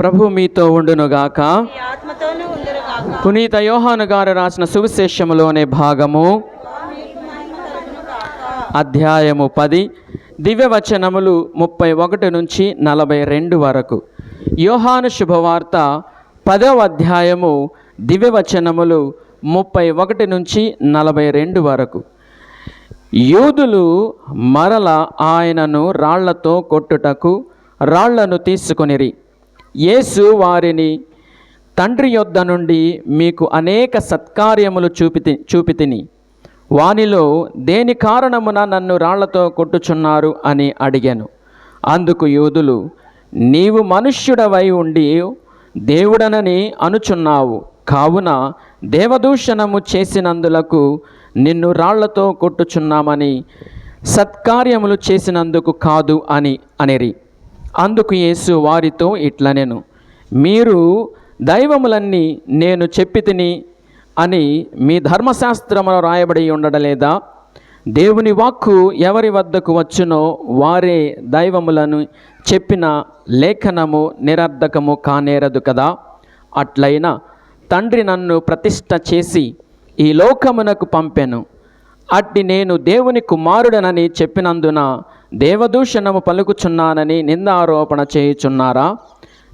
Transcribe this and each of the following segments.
ప్రభు మీతో ఉండునుగాక. పునీత యోహాను గారు రాసిన సువిశేషములోని భాగము. అధ్యాయము పది. దివ్యవచనములు ముప్పై ఒకటి నుంచి నలభై రెండు వరకు. యోహాను శుభవార్త పదవ అధ్యాయము దివ్యవచనములు ముప్పై ఒకటి నుంచి నలభై రెండు వరకు. యూదులు మరల ఆయనను రాళ్ళతో కొట్టుటకు రాళ్ళను తీసుకొనిరి. యేసు వారిని తండ్రి యొద్ద నుండి మీకు అనేక సత్కార్యములు చూపితి చూపితిని. వానిలో దేని కారణమున నన్ను రాళ్ళతో కొట్టుచున్నారు అని అడిగాను. అందుకు యూదులు నీవు మనుష్యుడవై ఉండి దేవుడనని అనుచున్నావు. కావున దేవదూషణము చేసినందులకు నిన్ను రాళ్ళతో కొట్టుచున్నామని సత్కార్యములు చేసినందుకు కాదు అని అనిరి. అందుకు యేసు వారితో ఇట్లనెను మీరు దైవములన్నీ నేను చెప్పి తిని అని మీ ధర్మశాస్త్రములో రాయబడి ఉండడలేదా? దేవుని వాక్కు ఎవరి వద్దకు వచ్చునో వారే దైవములను చెప్పిన లేఖనము నిరర్ధకము కానేరదు కదా? అట్లయినా తండ్రి నన్ను ప్రతిష్ట చేసి ఈ లోకమునకు పంపెను. అట్టి నేను దేవుని కుమారుడనని చెప్పినందున దేవదూషణము పలుకుచున్నానని నిందారోపణ చేయుచున్నారా?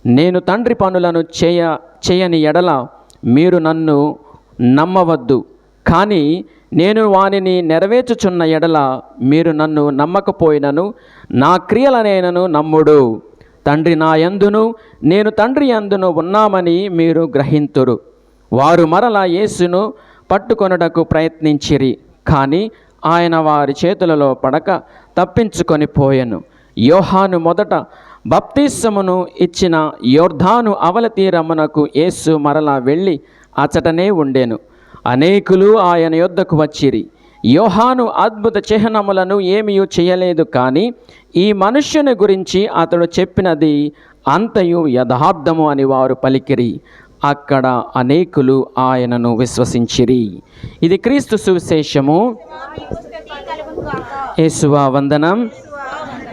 నేను తండ్రి పనులను చేయ చేయని ఎడల మీరు నన్ను నమ్మవద్దు. కానీ నేను వానిని నెరవేర్చుచున్న ఎడల మీరు నన్ను నమ్మకపోయినను నా క్రియలనేనను నమ్ముడు. తండ్రి నా యందును నేను తండ్రి యందును ఉన్నామని మీరు గ్రహింతురు. వారు మరల యేసును పట్టుకొనుటకు ప్రయత్నించిరి కానీ ఆయన వారి చేతులలో పడక తప్పించుకొని పోయెను. యోహాను మొదట బప్తిస్సమును ఇచ్చిన యోర్ధాను అవల తీరమునకు యేసు మరలా వెళ్ళి అచటనే ఉండేను. అనేకులు ఆయన యొద్దకు వచ్చిరి. యోహాను అద్భుత చిహ్నములను ఏమీ చేయలేదు కానీ ఈ మనుష్యుని గురించి అతడు చెప్పినది అంతయు యథార్థము అని వారు పలికిరి. అక్కడ అనేకులు ఆయనను విశ్వసించిరి. ఇది క్రీస్తు సువిశేషము. యేసువా వందనం.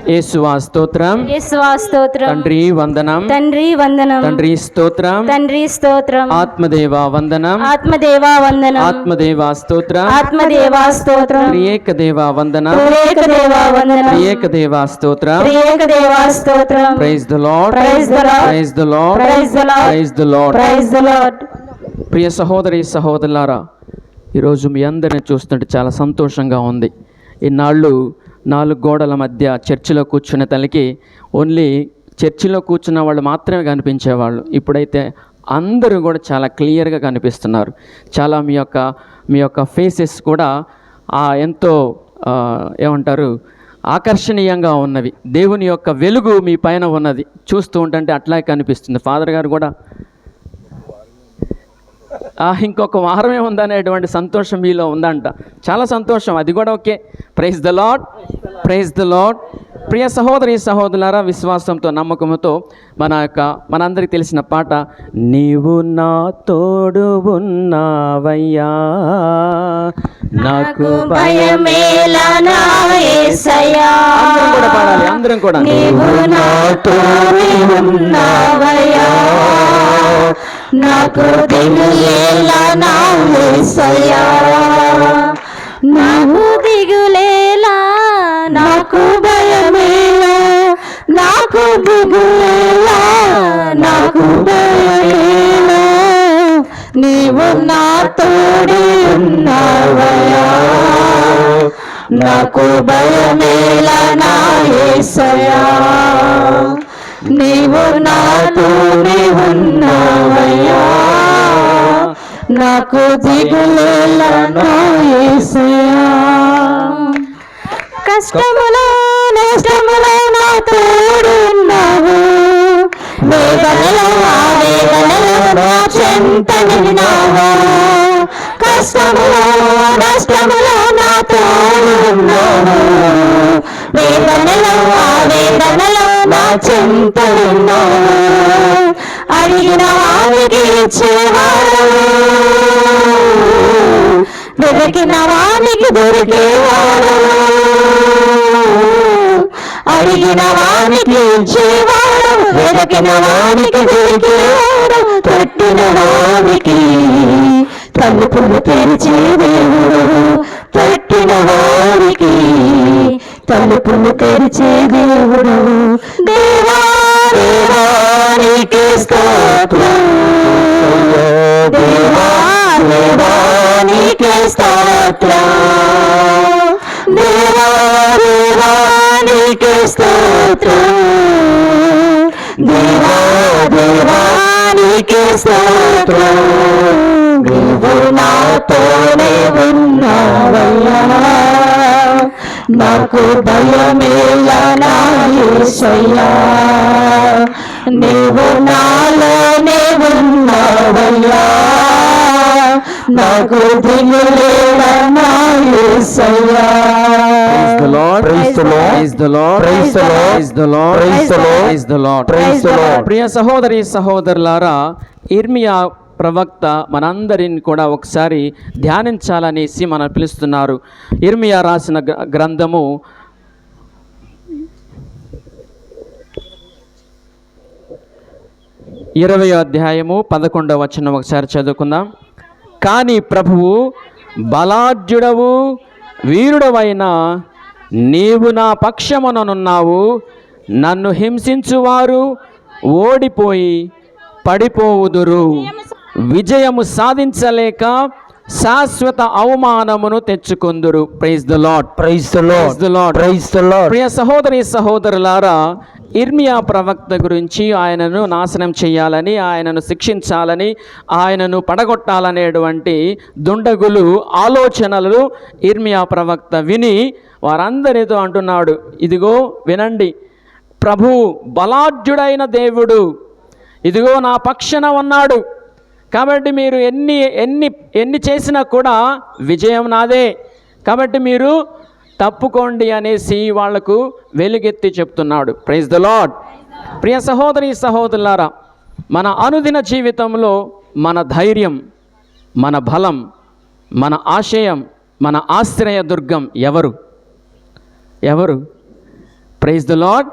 యేసువా స్తోత్రం. యేసువా స్తోత్రం. తండ్రి వందనం. తండ్రి వందనం. తండ్రి స్తోత్రం. తండ్రి స్తోత్రం. ఆత్మదేవా వందనం. ఆత్మదేవా వందనం. ఆత్మదేవా స్తోత్రం. ఆత్మదేవా స్తోత్రం. త్రియేక దేవా వందనం. త్రియేక దేవా వందనం. త్రియేక దేవా స్తోత్రం. త్రియేక దేవా స్తోత్రం. Praise the Lord Praise the Lord. Praise the Lord Praise the Lord. Praise the Lord praise the Lord ప్రియ సహోదరి సహోదరులారా ఈరోజు మీ అందరిని చూస్తుంటే చాలా సంతోషంగా ఉంది. ఇన్నాళ్ళు నాలుగు గోడల మధ్య చర్చిలో కూర్చునే తలకి ఓన్లీ చర్చిలో కూర్చున్న వాళ్ళు మాత్రమే కనిపించేవాళ్ళు. ఇప్పుడైతే అందరూ కూడా చాలా క్లియర్గా కనిపిస్తున్నారు. చాలా మీ యొక్క మీ యొక్క ఫేసెస్ కూడా ఆ ఎంతో ఏమంటారు ఆకర్షణీయంగా ఉన్నవి. దేవుని యొక్క వెలుగు మీ పైన ఉన్నది. చూస్తూ ఉంటే అట్లాగే కనిపిస్తుంది. ఫాదర్ గారు కూడా ఇంకొక వారమే ఉందనేటువంటి సంతోషం మీలో ఉందంట. చాలా సంతోషం. అది కూడా okay. Praise the Lord praise the Lord ప్రియ సహోదరి సహోదరులారా విశ్వాసంతో నమ్మకంతో మన యొక్క మనందరికి తెలిసిన పాట నీవు నా తోడు ఉన్నావయ్యా. నాకు అందరం కూడా పాడాలి అందరం కూడా. నీవు నా తోడి ఉన్నావయ్యా. నాకు దిగులేలా నా ఏసయ్యా. నాకు దిగులేలా నాకు భయమేలా నాకు దిగులేలా నాకు భయమేలా. నీవు నా తోడి ఉన్నావయ్యా. నాకు భయమేలా నా ఏసయ్యా. నీవు నాతోనే ఉన్నావయ్యా. నాకు దిగులేలా నా కష్టములో నష్టములో నా తోడున్నావు వేదనలో ఆవేదనలో నా చెంత నిన్నావు కష్టములో నష్టములో నాతో తోడున్నావు వేదనలో ఆవేదనలో నా చెంత నిన్నావు అడిగిన వారికి ఇచ్చేవాడు వెతికిన వానికి దొరికేవాడు. అడిగిన వానికి ఇచ్చేవాడు వెదకిన వానికి దొరికేవాడు తట్టిన వానికి తలుపులు తెరిచే దేవుడు తట్టిన వారికి. తలుపులు తెరిచే దేవుడు దేవానికి స్తోత్రం. దేవానికి స్తోత్రం. దేవానికి స్తోత్రం. దేవానికి స్తోత్రం. నీవు నాతోనే ఉన్నావయ్యా. నాకు భయమేలా నీవు నాలోనే ఉన్నావయ్యా. నాకు ప్రియ సహోదరి సహోదరులారా ఇర్మియా ప్రవక్త మనందరిని కూడా ఒకసారి ధ్యానించాలనేసి మనం పిలుస్తున్నారు. ఇర్మియా రాసిన గ్రంథము ఇరవై అధ్యాయము పదకొండవ వచ్చిన ఒకసారి చదువుకుందాం. కానీ ప్రభువు బలాఢ్యుడవు వీరుడవైన నీవు నా పక్షముననున్నావు నన్ను హింసించువారు ఓడిపోయి పడిపోవుదురు విజయము సాధించలేక శాశ్వత అవమానమును తెచ్చుకొందురు praise the Lord. Praise the Lord. Praise the Lord. ప్రియ సహోదరి సహోదరులారా ఇర్మియా ప్రవక్త గురించి ఆయనను నాశనం చేయాలని ఆయనను శిక్షించాలని ఆయనను పడగొట్టాలనేటువంటి దుండగులు ఆలోచనలు ఇర్మియా ప్రవక్త విని వారందరితో అంటున్నాడు ఇదిగో వినండి ప్రభు బలాఢ్యుడైన దేవుడు ఇదిగో నా పక్షన ఉన్నాడు. కాబట్టి మీరు ఎన్ని ఎన్ని ఎన్ని చేసినా కూడా విజయం నాదే. కాబట్టి మీరు తప్పుకోండి అనేసి వాళ్ళకు వెలుగెత్తి చెప్తున్నాడు. ప్రైజ్ ద లాడ్ ప్రియ సహోదరి సహోదరులారా మన అనుదిన జీవితంలో మన ధైర్యం మన బలం మన ఆశయం మన ఆశ్రయ దుర్గం ఎవరు? ఎవరు? Praise the lord.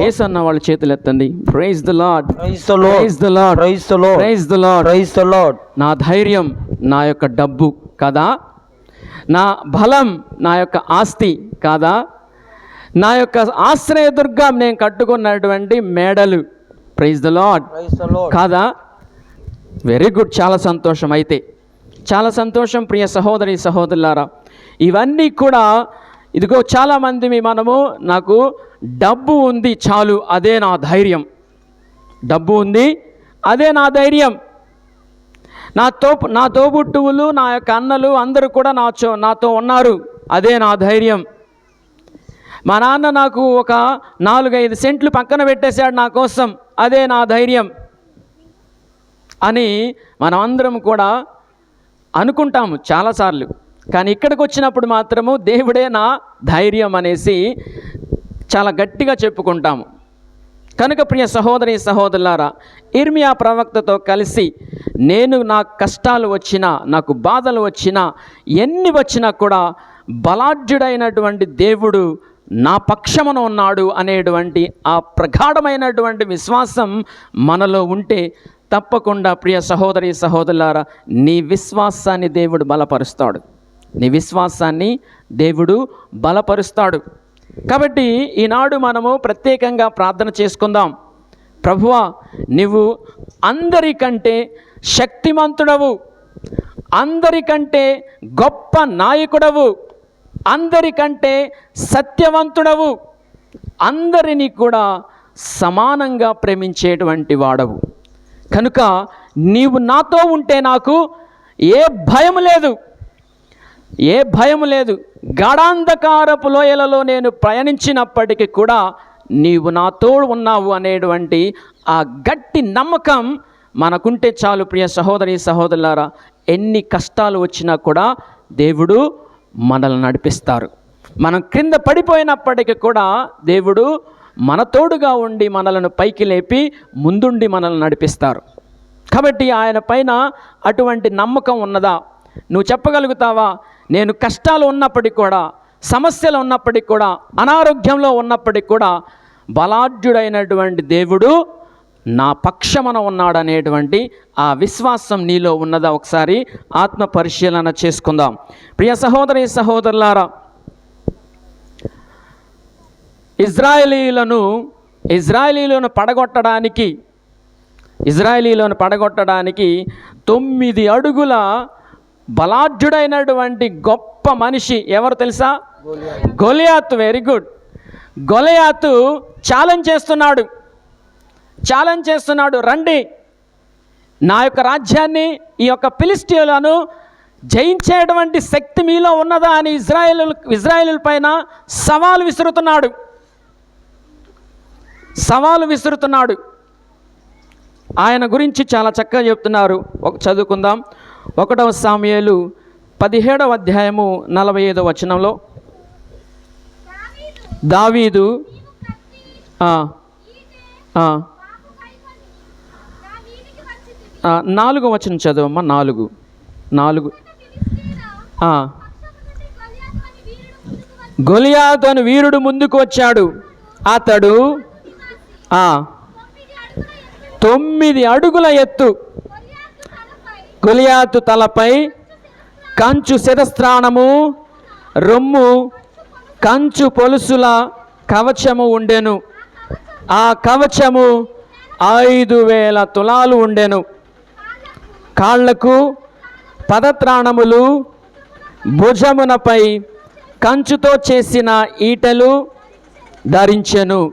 ఏస్ అన్న వాళ్ళ చేతులు ఎత్తండి. Praise the Lord. Praise the Lord Praise the Lord. Praise the Lord Praise the Lord. నా ధైర్యం నా యొక్క డబ్బు కదా? నా బలం నా యొక్క ఆస్తి కాదా? నా యొక్క ఆశ్రయదుర్గం నేను కట్టుకున్నటువంటి మేడలు. Praise the Lord. కాదా? వెరీ గుడ్ చాలా సంతోషం అయితే. చాలా సంతోషం ప్రియ సహోదరి సహోదరులారా. ఇవన్నీ కూడా ఇదిగో చాలామంది మీ మనము నాకు డబ్బు ఉంది చాలు అదే నా ధైర్యం. డబ్బు ఉంది అదే నా ధైర్యం. నా తో నా తోబుట్టువులు నా యొక్క అన్నలు అందరూ కూడా నా నాతో ఉన్నారు. అదే నా ధైర్యం. మా నాన్న నాకు ఒక నాలుగైదు సెంట్లు పక్కన పెట్టేశాడు నా కోసం. అదే నా ధైర్యం. అని మనం అందరం కూడా అనుకుంటాము చాలాసార్లు. కానీ ఇక్కడికి వచ్చినప్పుడు మాత్రము దేవుడే నా ధైర్యం అనేసి చాలా గట్టిగా చెప్పుకుంటాము. కనుక ప్రియ సహోదరి సహోదరులారా ఇర్మియా ప్రవక్తతో కలిసి నేను నా కష్టాలు వచ్చినా నాకు బాధలు వచ్చినా ఎన్ని వచ్చినా కూడా బలాఢ్యుడైనటువంటి దేవుడు నా పక్షమున ఉన్నాడు అనేటువంటి ఆ ప్రగాఢమైనటువంటి విశ్వాసం మనలో ఉంటే తప్పకుండా ప్రియ సహోదరి సహోదరులారా నీ విశ్వాసాన్ని దేవుడు బలపరుస్తాడు. నీ విశ్వాసాన్ని దేవుడు బలపరుస్తాడు. కాబట్టి ఈనాడు మనము ప్రత్యేకంగా ప్రార్థన చేసుకుందాం. ప్రభువా నువ్వు అందరికంటే శక్తిమంతుడవు. అందరికంటే గొప్ప నాయకుడవు. అందరికంటే సత్యవంతుడవు. అందరినీ కూడా సమానంగా ప్రేమించేటువంటి వాడవు. కనుక నీవు నాతో ఉంటే నాకు ఏ భయం లేదు. ఏ భయం లేదు. గాఢాంధకారపు లోయలలో నేను ప్రయాణించినప్పటికీ కూడా నీవు నాతో ఉన్నావు అనేటువంటి ఆ గట్టి నమ్మకం మనకుంటే చాలు ప్రియ సహోదరి సహోదరులారా. ఎన్ని కష్టాలు వచ్చినా కూడా దేవుడు మనల్ని నడిపిస్తారు. మనం క్రింద పడిపోయినప్పటికీ కూడా దేవుడు మన తోడుగా ఉండి మనలను పైకి లేపి ముందుండి మనల్ని నడిపిస్తారు. కాబట్టి ఆయన పైన అటువంటి నమ్మకం ఉన్నదా? నువ్వు చెప్పగలుగుతావా? నేను కష్టాలు ఉన్నప్పటికీ కూడా సమస్యలు ఉన్నప్పటికీ కూడా అనారోగ్యంలో ఉన్నప్పటికీ కూడా బలాఢ్యుడైనటువంటి దేవుడు నా పక్షమున ఉన్నాడనేటువంటి ఆ విశ్వాసం నీలో ఉన్నదా ఒకసారి ఆత్మ పరిశీలన చేసుకుందాం. ప్రియ సహోదరి సహోదరులారా ఇజ్రాయేలీలను ఇజ్రాయేలీలను పడగొట్టడానికి ఇజ్రాయేలీలను పడగొట్టడానికి తొమ్మిది అడుగుల బలాఢ్యుడైనటువంటి గొప్ప మనిషి ఎవరు తెలుసా? గొలియాత్. Very good. గొలియాతు ఛాలెంజ్ చేస్తున్నాడు. ఛాలెంజ్ చేస్తున్నాడు. రండి. నా యొక్క రాజ్యాన్ని ఈ యొక్క పిలిస్టియులను జయించేటువంటి శక్తి మీలో ఉన్నదా అని ఇజ్రాయేల్ ఇజ్రాయేల్ పైన సవాలు విసురుతున్నాడు. సవాలు విసురుతున్నాడు. ఆయన గురించి చాలా చక్కగా చెప్తున్నారు. ఒక చదువుకుందాం. ఒకటవ సామ్యాలు పదిహేడవ అధ్యాయము నలభై ఐదవ వచనంలో. దావీదు నాలుగు వచనం చదవమ్మా నాలుగు నాలుగు. ఆ. అని వీరుడు ముందుకు వచ్చాడు. అతడు తొమ్మిది అడుగుల ఎత్తు గొలియాతు తలపై కంచు శిరస్త్రాణము రొమ్ము కంచు పొలుసుల కవచము ఉండెను. ఆ కవచము ఐదు వేల తులాలు ఉండెను. కాళ్ళకు పదత్రాణములు భుజమునపై కంచుతో చేసిన ఈటలు ధరించెను.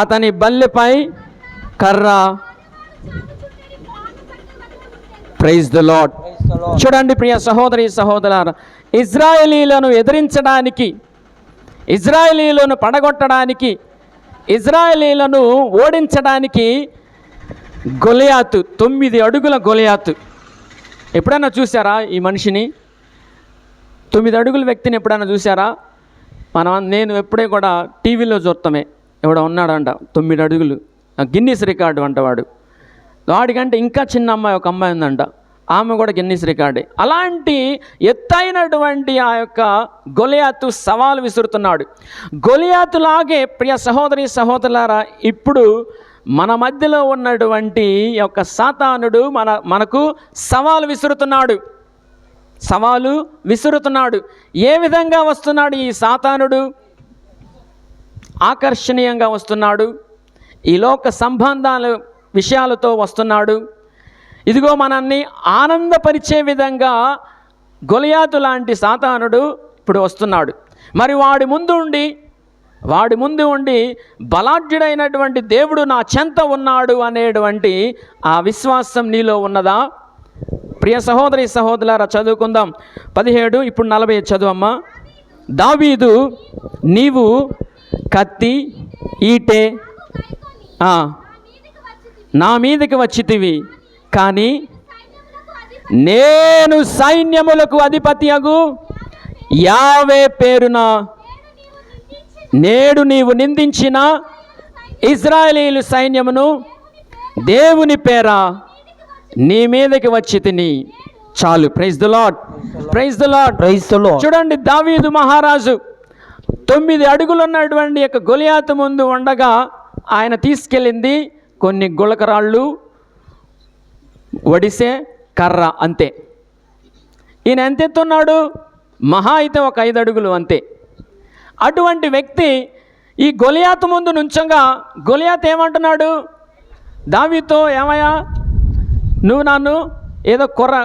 అతని బల్లెపై కర్ర ప్రైజ్ ద లాడ్ చూడండి ప్రియ సహోదరి సహోదర ఇజ్రాయేలీలను ఎదిరించడానికి ఇజ్రాయేలీలను పడగొట్టడానికి ఇజ్రాయేలీలను ఓడించడానికి గొలియాతు తొమ్మిది అడుగుల గొలియాతు. ఎప్పుడైనా చూసారా ఈ మనిషిని? తొమ్మిది అడుగుల వ్యక్తిని ఎప్పుడైనా చూసారా మనం నేను ఎప్పుడే కూడా టీవీలో చూస్తామే ఎవడో ఉన్నాడంట తొమ్మిది అడుగులు. ఆ గిన్నీస్ రికార్డు అంట వాడు. వాడికంటే ఇంకా చిన్న అమ్మాయి ఒక అమ్మాయి ఉందంట. ఆమె కూడా గిన్నీస్ రికార్డే. అలాంటి ఎత్తైనటువంటి ఆ యొక్క గొలియాతు సవాలు విసురుతున్నాడు. గొలియాతులాగే ప్రియ సహోదరి సహోదరులారా ఇప్పుడు మన మధ్యలో ఉన్నటువంటి యొక్క సాతానుడు మన మనకు సవాలు విసురుతున్నాడు. సవాలు విసురుతున్నాడు. ఏ విధంగా వస్తున్నాడు ఈ సాతానుడు? ఆకర్షణీయంగా వస్తున్నాడు. ఈ లోక సంబంధాలు విషయాలతో వస్తున్నాడు. ఇదిగో మనల్ని ఆనందపరిచే విధంగా గొలియాతు లాంటి సాతానుడు ఇప్పుడు వస్తున్నాడు. మరి వాడి ముందు ఉండి వాడి ముందు ఉండి బలాఢ్యుడైనటువంటి దేవుడు నా చెంత ఉన్నాడు అనేటువంటి ఆ విశ్వాసం నీలో ఉన్నదా? ప్రియ సహోదరి సహోదరులారా చదువుకుందాం. పదిహేడు ఇప్పుడు నలభై చదువమ్మ. దావీదు నీవు కత్తి ఈటే ఆ, నా మీదకి వచ్చితివి. కానీ నేను సైన్యములకు అధిపతి అగు. యావే పేరున నేడు నీవు నిందించిన ఇజ్రాయేలీలు సైన్యమును దేవుని పేర నీ మీదకి వచ్చి తిని. చాలు. Praise the Lord praise the Lord praise the Lord చూడండి దావీదు మహారాజు తొమ్మిది అడుగులు ఉన్నటువంటి యొక్క గొలియాతు ముందు ఉండగా ఆయన తీసుకెళ్ళింది. కొన్ని గుళకరాళ్ళు ఒడిసే కర్ర అంతే. ఈయన ఎంత ఎత్తున్నాడు? మహా అయితే ఒక ఐదు అడుగులు అంతే. అటువంటి వ్యక్తి ఈ గొలియాత ముందు నుంచంగా గొలియాత్ ఏమంటున్నాడు? దావీతో ఏమయ్యా? నువ్వు నన్ను ఏదో కుర్ర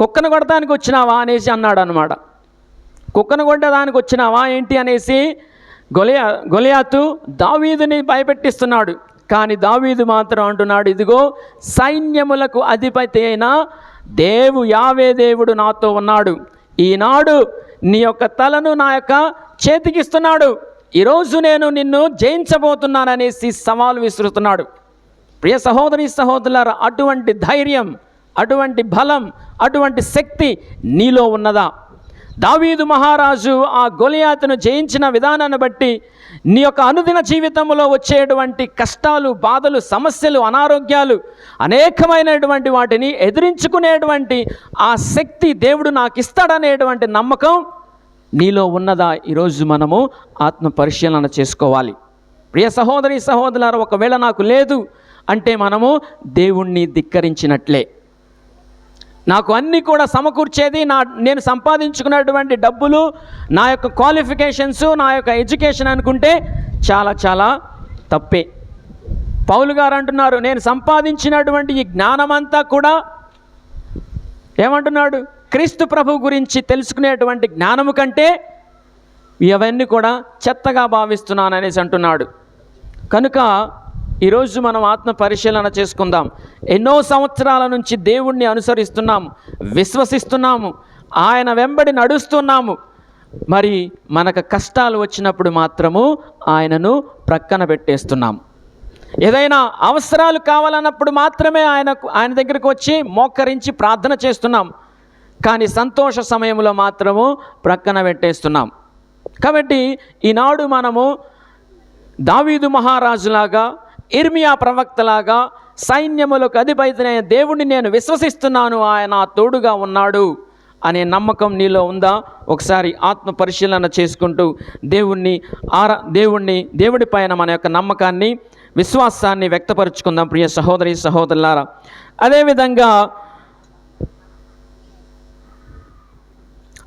కుక్కను కొడటానికి వచ్చినావా? అనేసి అన్నాడు అనమాట కుక్కను కొట్టడానికి వచ్చినావా ఏంటి అనేసి గొలియా గొలియాతు దావీదుని భయపెట్టిస్తున్నాడు. కానీ దావీదు మాత్రం అంటున్నాడు ఇదిగో సైన్యములకు అధిపతి అయిన దేవు యావే దేవుడు నాతో ఉన్నాడు. ఈనాడు నీ యొక్క తలను నా యొక్క చేతికిస్తున్నాడు. ఈరోజు నేను నిన్ను జయించబోతున్నాననేసి సవాలు విసురుతున్నాడు. ప్రియ సహోదరి సహోదరులారా అటువంటి ధైర్యం అటువంటి బలం అటువంటి శక్తి నీలో ఉన్నదా? దావీదు మహారాజు ఆ గొలియాతను జయించిన విధానాన్ని బట్టి నీ యొక్క అనుదిన జీవితంలో వచ్చేటువంటి కష్టాలు బాధలు సమస్యలు అనారోగ్యాలు అనేకమైనటువంటి వాటిని ఎదిరించుకునేటువంటి ఆ శక్తి దేవుడు నాకు ఇస్తాడనేటువంటి నమ్మకం నీలో ఉన్నదా? ఈరోజు మనము ఆత్మ పరిశీలన చేసుకోవాలి. ప్రియ సహోదరి సహోదరులారా ఒకవేళ నాకు లేదు అంటే మనము దేవుణ్ణి ధిక్కరించినట్లే. నాకు అన్నీ కూడా సమకూర్చేది నా నేను సంపాదించుకున్నటువంటి డబ్బులు నా యొక్క క్వాలిఫికేషన్స్ నా యొక్క ఎడ్యుకేషన్ అనుకుంటే చాలా చాలా తప్పే. పౌలు గారు అంటున్నారు నేను సంపాదించినటువంటి ఈ జ్ఞానమంతా కూడా ఏమంటున్నాడు? క్రీస్తు ప్రభు గురించి తెలుసుకునేటువంటి జ్ఞానము కంటే ఇవన్నీ కూడా చెత్తగా భావిస్తున్నాననేసి అంటున్నాడు. కనుక ఈరోజు మనం ఆత్మ పరిశీలన చేసుకుందాం. ఎన్నో సంవత్సరాల నుంచి దేవుణ్ణి అనుసరిస్తున్నాము విశ్వసిస్తున్నాము ఆయన వెంబడి నడుస్తున్నాము. మరి మనకు కష్టాలు వచ్చినప్పుడు మాత్రము ఆయనను ప్రక్కన పెట్టేస్తున్నాం. ఏదైనా అవసరాలు కావాలన్నప్పుడు మాత్రమే ఆయనకు ఆయన దగ్గరికి వచ్చి మోకరించి ప్రార్థన చేస్తున్నాం. కానీ సంతోష సమయంలో మాత్రము ప్రక్కన పెట్టేస్తున్నాం. కాబట్టి ఈనాడు మనము దావీదు మహారాజులాగా ఇర్మియా ప్రవక్తలాగా సైన్యములకు అధిపతినైన దేవుణ్ణి నేను విశ్వసిస్తున్నాను ఆయన తోడుగా ఉన్నాడు అనే నమ్మకం నీలో ఉందా? ఒకసారి ఆత్మ పరిశీలన చేసుకుంటూ దేవుణ్ణి ఆరా దేవుణ్ణి దేవుడి పైన మన యొక్క నమ్మకాన్ని విశ్వాసాన్ని వ్యక్తపరుచుకుందాం ప్రియ సహోదరి సహోదరులారా. అదేవిధంగా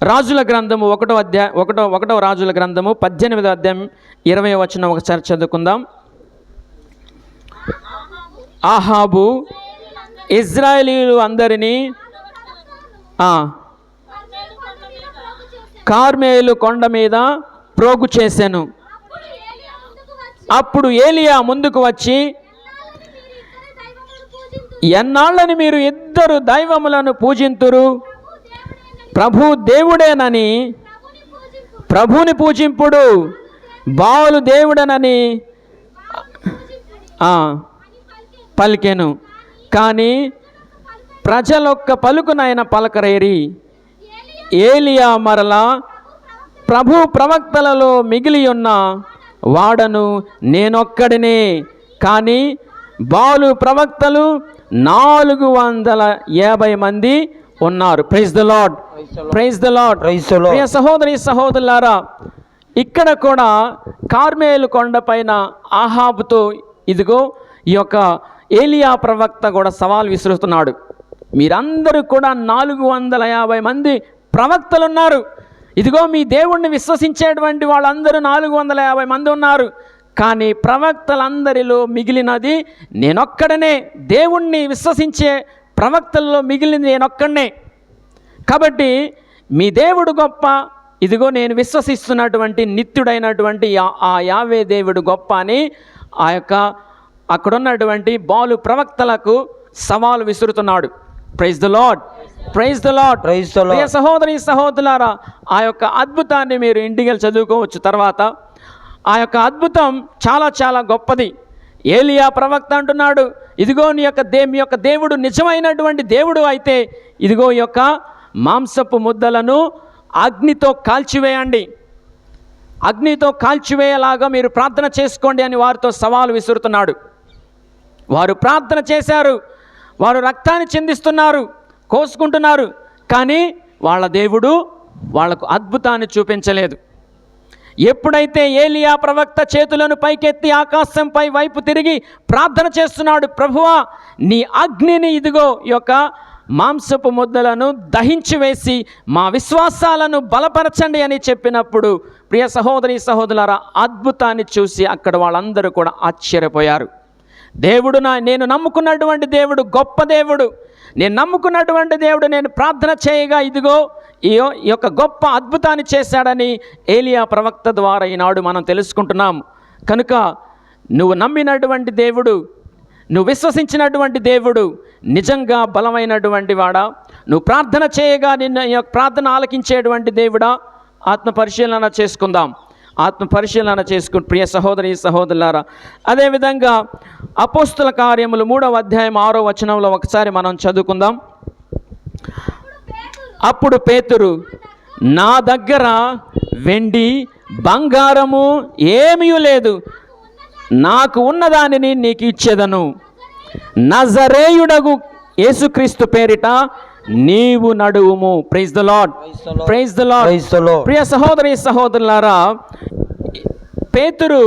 రాజుల గ్రంథము ఒకటో అధ్యాయ ఒకటో ఒకటో రాజుల గ్రంథము పద్దెనిమిదో అధ్యాయం ఇరవై వచ్చిన ఒకసారి చదువుకుందాం. ఆహాబు ఇజ్రాయేలీలు అందరినీ కార్మేలు కొండ మీద ప్రోగు చేశాను. అప్పుడు ఏలియా ముందుకు వచ్చి ఎన్నాళ్ళని మీరు ఇద్దరు దైవములను పూజింతురు? ప్రభు దేవుడేనని ప్రభుని పూజింపుడు బావులు దేవుడనని పలికెను. కానీ ప్రజలొక్క పలుకునైన పలకరేరి ఏలియా మరలా ప్రభు ప్రవక్తలలో మిగిలి ఉన్న వాడను నేనొక్కడినే. కానీ బాలు ప్రవక్తలు నాలుగు వందల యాభై మంది ఉన్నారు. Praise the Lord praise the Lord. ప్రియ సహోదరి సహోదరులారా ఇక్కడ కూడా కార్మేలు కొండపైన ఆహాబుతో ఇదిగో ఈ యొక్క ఏలియా ప్రవక్త కూడా సవాల్ విసురుతున్నాడు మీరందరూ కూడా నాలుగు వందల యాభై మంది ప్రవక్తలు ఉన్నారు ఇదిగో మీ దేవుణ్ణి విశ్వసించేటువంటి వాళ్ళందరూ నాలుగు వందల యాభై మంది ఉన్నారు. కానీ ప్రవక్తలందరిలో మిగిలినది నేనొక్కడనే. దేవుణ్ణి విశ్వసించే ప్రవక్తల్లో మిగిలింది నేనొక్కడనే. కాబట్టి మీ దేవుడు గొప్ప. ఇదిగో నేను విశ్వసిస్తున్నటువంటి నిత్యుడైనటువంటి యా- ఆ యావే దేవుడు గొప్ప అని ఆ యొక్క అక్కడున్నటువంటి బాలు ప్రవక్తలకు సవాలు విసురుతున్నాడు. Praise the Lord praise the Lord. ప్రియ సహోదరి సహోదరులారా ఆ యొక్క అద్భుతాన్ని మీరు ఇంటికి వెళ్ళి చదువుకోవచ్చు. తర్వాత ఆ యొక్క అద్భుతం చాలా చాలా గొప్పది. ఏలియా ప్రవక్త అంటున్నాడు ఇదిగో నీ యొక్క దే మీ యొక్క దేవుడు నిజమైనటువంటి దేవుడు అయితే ఇదిగో ఈ యొక్క మాంసపు ముద్దలను అగ్నితో కాల్చివేయండి. అగ్నితో కాల్చివేయలాగా మీరు ప్రార్థన చేసుకోండి అని వారితో సవాలు విసురుతున్నాడు. వారు ప్రార్థన చేశారు. వారు రక్తాన్ని చిందిస్తున్నారు కోసుకుంటున్నారు కానీ వాళ్ళ దేవుడు వాళ్ళకు అద్భుతాన్ని చూపించలేదు. ఎప్పుడైతే ఏలియా ప్రవక్త చేతులను పైకెత్తి ఆకాశంపై వైపు తిరిగి ప్రార్థన చేస్తున్నాడు ప్రభువా నీ అగ్నిని ఇదిగో యొక్క మాంసపు ముద్దలను దహించి వేసి మా విశ్వాసాలను బలపరచండి అని చెప్పినప్పుడు ప్రియ సహోదరి సహోదరులారా అద్భుతాన్ని చూసి అక్కడ వాళ్ళందరూ కూడా ఆశ్చర్యపోయారు. దేవుడు నా నేను నమ్ముకున్నటువంటి దేవుడు గొప్ప దేవుడు. నేను నమ్ముకున్నటువంటి దేవుడు నేను ప్రార్థన చేయగా ఇదిగో ఈ ఈ యొక్క గొప్ప అద్భుతాన్ని చేశాడని ఏలియా ప్రవక్త ద్వారా ఈనాడు మనం తెలుసుకుంటున్నాం. కనుక నువ్వు నమ్మినటువంటి దేవుడు నువ్వు విశ్వసించినటువంటి దేవుడు నిజంగా బలమైనటువంటి వాడా? నువ్వు ప్రార్థన చేయగా నిన్న ఈ యొక్క ప్రార్థన ఆలకించేటువంటి దేవుడా? ఆత్మ పరిశీలన చేసుకుందాం. ఆత్మ పరిశీలన చేసుకుని ప్రియ సహోదరి సహోదరులారా అదేవిధంగా అపోస్తుల కార్యములు మూడవ అధ్యాయం ఆరో వచనంలో ఒకసారి మనం చదువుకుందాం. అప్పుడు పేతురు నా దగ్గర వెండి బంగారము ఏమీ లేదు. నాకు ఉన్నదానిని నీకు ఇచ్చేదను. నజరేయుడగు యేసుక్రీస్తు పేరిట నీవు నడువుము. Praise the Lord praise the Lord. ప్రియ సహోదరి సహోదరులారా పేతురు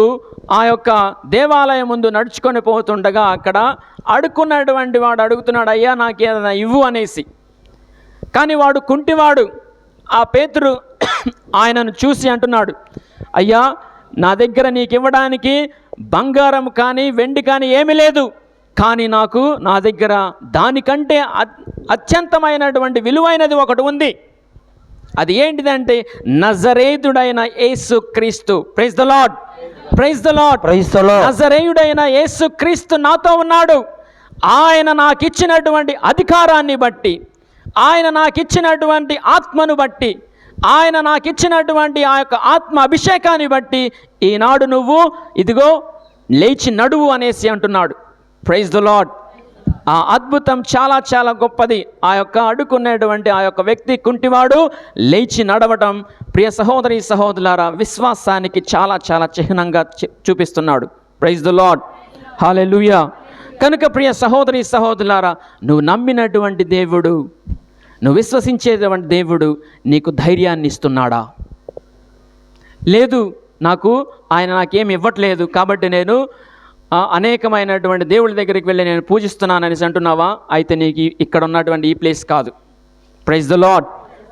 ఆ యొక్క దేవాలయం ముందు నడుచుకొని పోతుండగా అక్కడ అడుక్కున్నటువంటి వాడు అడుగుతున్నాడు అయ్యా నాకు ఏదైనా ఇవ్వు అనేసి. కానీ వాడు కుంటివాడు. ఆ పేతురు ఆయనను చూసి అంటున్నాడు అయ్యా నా దగ్గర నీకు ఇవ్వడానికి బంగారం కానీ వెండి కానీ ఏమీ లేదు. కానీ నాకు నా దగ్గర దానికంటే అత్యంతమైనటువంటి విలువైనది ఒకటి ఉంది. అది ఏంటిదంటే నజరేతుడైన యేసు క్రీస్తు praise the Lord praise the Lord praise the Lord నజరేయుడైన యేసు క్రీస్తు నాతో ఉన్నాడు. ఆయన నాకు ఇచ్చినటువంటి అధికారాన్ని బట్టి ఆయన నాకు ఇచ్చినటువంటి ఆత్మను బట్టి ఆయన నాకు ఇచ్చినటువంటి ఆ యొక్క ఆత్మ అభిషేకాన్ని బట్టి ఈనాడు నువ్వు ఇదిగో లేచి నడువు అనేసి అంటున్నాడు. ప్రైజ్ ద లాడ్ ఆ అద్భుతం చాలా చాలా గొప్పది. ఆ యొక్క అడుకునేటువంటి ఆ యొక్క వ్యక్తి కుంటివాడు లేచి నడవటం ప్రియ సహోదరి సహోదరులారా విశ్వాసానికి చాలా చాలా చిహ్నంగా చూపిస్తున్నాడు. ప్రైజ్ ద లాడ్ హాలెలుయా కనుక ప్రియ సహోదరి సహోదరులారా నువ్వు నమ్మినటువంటి దేవుడు నువ్వు విశ్వసించేటువంటి దేవుడు నీకు ధైర్యాన్ని ఇస్తున్నాడా? లేదు నాకు ఆయన నాకేం ఇవ్వట్లేదు కాబట్టి నేను అనేకమైనటువంటి దేవుడి దగ్గరికి వెళ్ళి నేను పూజిస్తున్నానని అంటున్నావా? అయితే నీకు ఇక్కడ ఉన్నటువంటి ఈ ప్లేస్ కాదు. Praise the Lord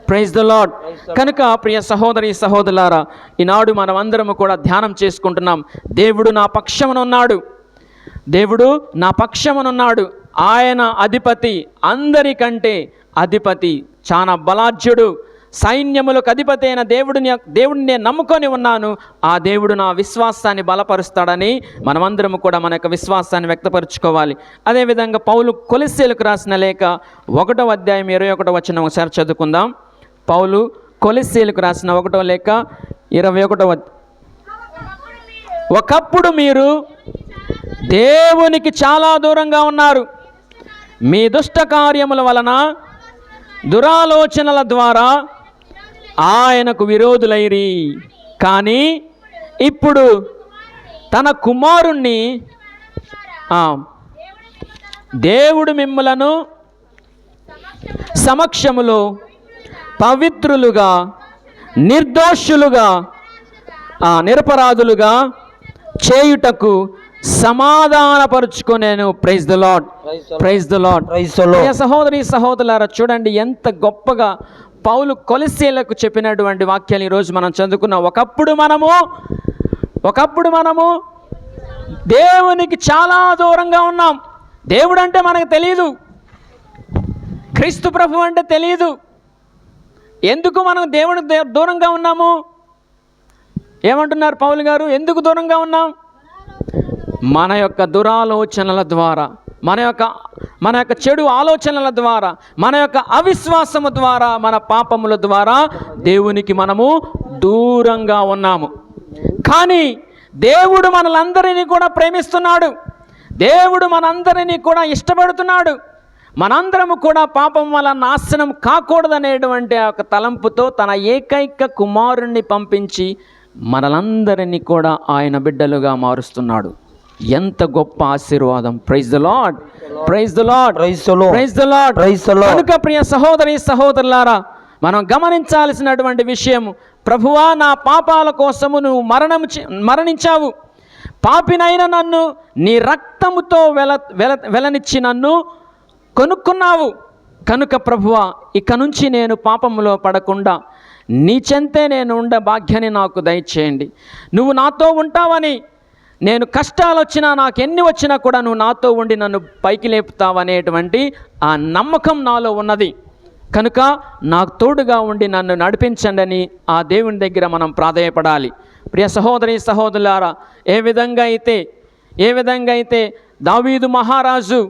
praise the Lord కనుక ప్రియ సహోదరి సహోదరులారా ఈనాడు మనం అందరము కూడా ధ్యానం చేసుకుంటున్నాం. దేవుడు నా పక్షమునున్నాడు. దేవుడు నా పక్షమునున్నాడు. ఆయన అధిపతి అందరికంటే అధిపతి చాలా బలాఢ్యుడు సైన్యములకు అధిపతైన దేవుడిని దేవుడిని నేను నమ్ముకొని ఉన్నాను. ఆ దేవుడు నా విశ్వాసాన్ని బలపరుస్తాడని మనమందరం కూడా మన యొక్క విశ్వాసాన్ని వ్యక్తపరచుకోవాలి. అదేవిధంగా పౌలు కొలిసేలకు రాసిన లేఖ ఒకటో అధ్యాయం ఇరవై ఒకటో వచ్చిన ఒకసారి చదువుకుందాం. పౌలు కొలిసేలకు రాసిన ఒకటో లేఖ ఇరవై ఒకటో ఒకప్పుడు మీరు దేవునికి చాలా దూరంగా ఉన్నారు. మీ దుష్ట కార్యముల వలన దురాలోచనల ద్వారా ఆయనకు విరోధులైరి. కానీ ఇప్పుడు తన కుమారుణ్ణి దేవుడు మిమ్మలను సమక్షములో పవిత్రులుగా నిర్దోషులుగా నిరపరాధులుగా చేయుటకు సమాధానపరుచుకునేను. Praise the Lord praise the Lord praise సహోదరి సహోదరులారా చూడండి ఎంత గొప్పగా పౌలు కొలిసేలకు చెప్పినటువంటి వాక్యాలు ఈరోజు మనం చదువుకున్నాం. ఒకప్పుడు మనము ఒకప్పుడు మనము దేవునికి చాలా దూరంగా ఉన్నాం. దేవుడు అంటే మనకు తెలియదు క్రీస్తు ప్రభు అంటే తెలియదు ఎందుకు మనం దేవుని దూరంగా ఉన్నాము? ఏమంటున్నారు పౌలు గారు? ఎందుకు దూరంగా ఉన్నాం? మన యొక్క దురాలోచనల ద్వారా. మన యొక్క మన యొక్క చెడు ఆలోచనల ద్వారా మన యొక్క అవిశ్వాసము ద్వారా మన పాపముల ద్వారా దేవునికి మనము దూరంగా ఉన్నాము. కానీ దేవుడు మనలందరినీ కూడా ప్రేమిస్తున్నాడు. దేవుడు మనందరినీ కూడా ఇష్టపడుతున్నాడు. మనందరము కూడా పాపం వల్ల నాశనం కాకూడదనేటువంటి ఆ యొక్క తలంపుతో తన ఏకైక కుమారుణ్ణి పంపించి మనలందరినీ కూడా ఆయన బిడ్డలుగా మారుస్తున్నాడు. ఎంత గొప్ప ఆశీర్వాదం. Praise the Lord praise the Lord praise the Lord praise the Lord praise the Lord కనుక ప్రియ సహోదరి సహోదరులారా మనం గమనించాల్సినటువంటి విషయం ప్రభువా నా పాపాల కోసము నువ్వు మరణం మరణించావు. పాపినైన నన్ను నీ రక్తముతో వెల వెల వెలనిచ్చి నన్ను కొనుక్కున్నావు. కనుక ప్రభువా ఇక నుంచి నేను పాపములో పడకుండా నీ చెంతే నేను ఉండ భాగ్యాన్ని నాకు దయచేయండి. నువ్వు నాతో ఉంటావని నేను కష్టాలు వచ్చినా నాకు ఎన్ని వచ్చినా కూడా నువ్వు నాతో ఉండి నన్ను పైకి లేపుతావనేటువంటి ఆ నమ్మకం నాలో ఉన్నది. కనుక నాకు తోడుగా ఉండి నన్ను నడిపించండి అని ఆ దేవుని దగ్గర మనం ప్రాధాయపడాలి. ప్రియ సహోదరి సహోదరులారా ఏ విధంగా అయితే ఏ విధంగా అయితే దావీదు మహారాజు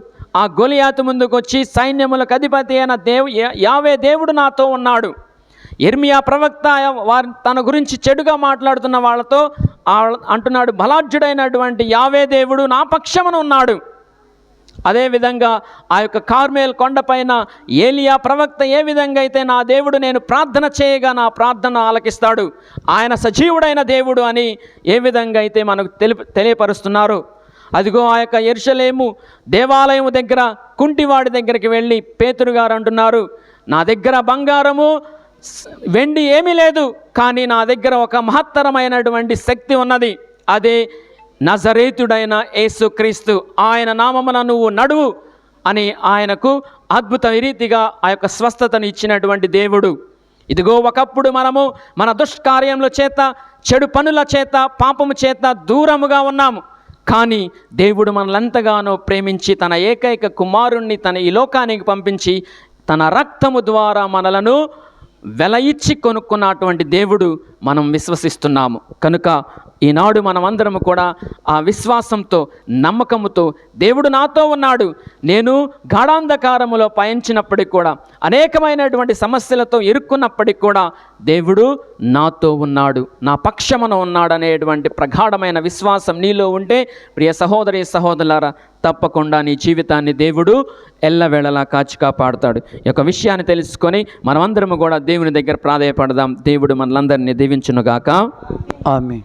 ఆ గొలియాతు ముందుకు వచ్చి సైన్యములకు అధిపతి అయిన దేవు యావే దేవుడు నాతో ఉన్నాడు. ఎర్మియా ప్రవక్త వారి తన గురించి చెడుగా మాట్లాడుతున్న వాళ్ళతో అంటున్నాడు బలాఢ్యుడైనటువంటి యావే దేవుడు నా పక్షమున ఉన్నాడు. అదేవిధంగా ఆ యొక్క కార్మేల్ కొండపైన ఏలియా ప్రవక్త ఏ విధంగా అయితే నా దేవుడు నేను ప్రార్థన చేయగా నా ప్రార్థన ఆలకిస్తాడు ఆయన సజీవుడైన దేవుడు అని ఏ విధంగా అయితే మనకు తెలిప తెలియపరుస్తున్నారు. అదిగో ఆ యొక్క ఎరుషలేము దేవాలయము దగ్గర కుంటివాడి దగ్గరికి వెళ్ళి పేతురు గారు అంటున్నారు నా దగ్గర బంగారము వెండి ఏమీ లేదు కానీ నా దగ్గర ఒక మహత్తరమైనటువంటి శక్తి ఉన్నది. అదే నజరేతుడైన యేసుక్రీస్తు ఆయన నామమున నువ్వు నడువు అని ఆయనకు అద్భుత రీతిగా ఆ యొక్క స్వస్థతను ఇచ్చినటువంటి దేవుడు. ఇదిగో ఒకప్పుడు మనము మన దుష్కార్యముల చేత చెడు పనుల చేత పాపము చేత దూరముగా ఉన్నాము. కానీ దేవుడు మనలంతగానో ప్రేమించి తన ఏకైక కుమారుణ్ణి తన ఈ లోకానికి పంపించి తన రక్తము ద్వారా మనలను వెల ఇచ్చి కొనుక్కున్నటువంటి దేవుడు మనం విశ్వసిస్తున్నాము. కనుక ఈనాడు మనమందరము కూడా ఆ విశ్వాసంతో నమ్మకముతో దేవుడు నాతో ఉన్నాడు. నేను గాఢాంధకారములో పయించినప్పటికి కూడా అనేకమైనటువంటి సమస్యలతో ఇరుక్కున్నప్పటికి కూడా దేవుడు నాతో ఉన్నాడు. నా పక్షమున ఉన్నాడు అనేటువంటి ప్రగాఢమైన విశ్వాసం నీలో ఉంటే ప్రియ సహోదరి సహోదరులారా తప్పకుండా నీ జీవితాన్ని దేవుడు ఎల్లవేళలా కాచి కాపాడుతాడు. ఈ యొక్క విషయాన్ని తెలుసుకొని మనమందరము కూడా దేవుని దగ్గర ప్రాధాయపడదాం. దేవుడు మనలందరినీ దీవించునుగాక ఆమె